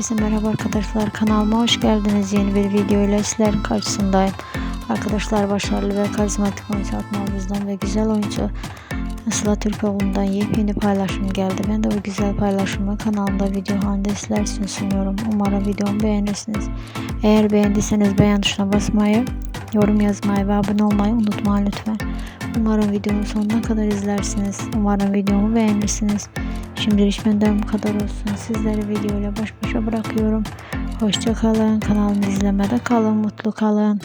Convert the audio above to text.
Herkese merhaba arkadaşlar. Kanalıma hoş geldiniz. Yeni bir video ile sizlerin karşısındayım. Arkadaşlar başarılı ve karizmatik oyuncu Fatma Avuz'dan ve güzel oyuncu Sıla Türkoğlu'ndan yepyeni paylaşım geldi. Ben de bu güzel paylaşımı kanalımda video halinde sizler için sunuyorum. Umarım videomu beğenirsiniz. Eğer beğendiyseniz beğen tuşuna basmayı yorum yazmayı ve abone olmayı unutmayın lütfen. Umarım videomu sonuna kadar izlersiniz. Umarım videomu beğenirsiniz Şimdilik benden bu kadar olsun. Sizleri videoyla baş başa bırakıyorum. Hoşça kalın. Kanalımı izlemede kalın. Mutlu kalın.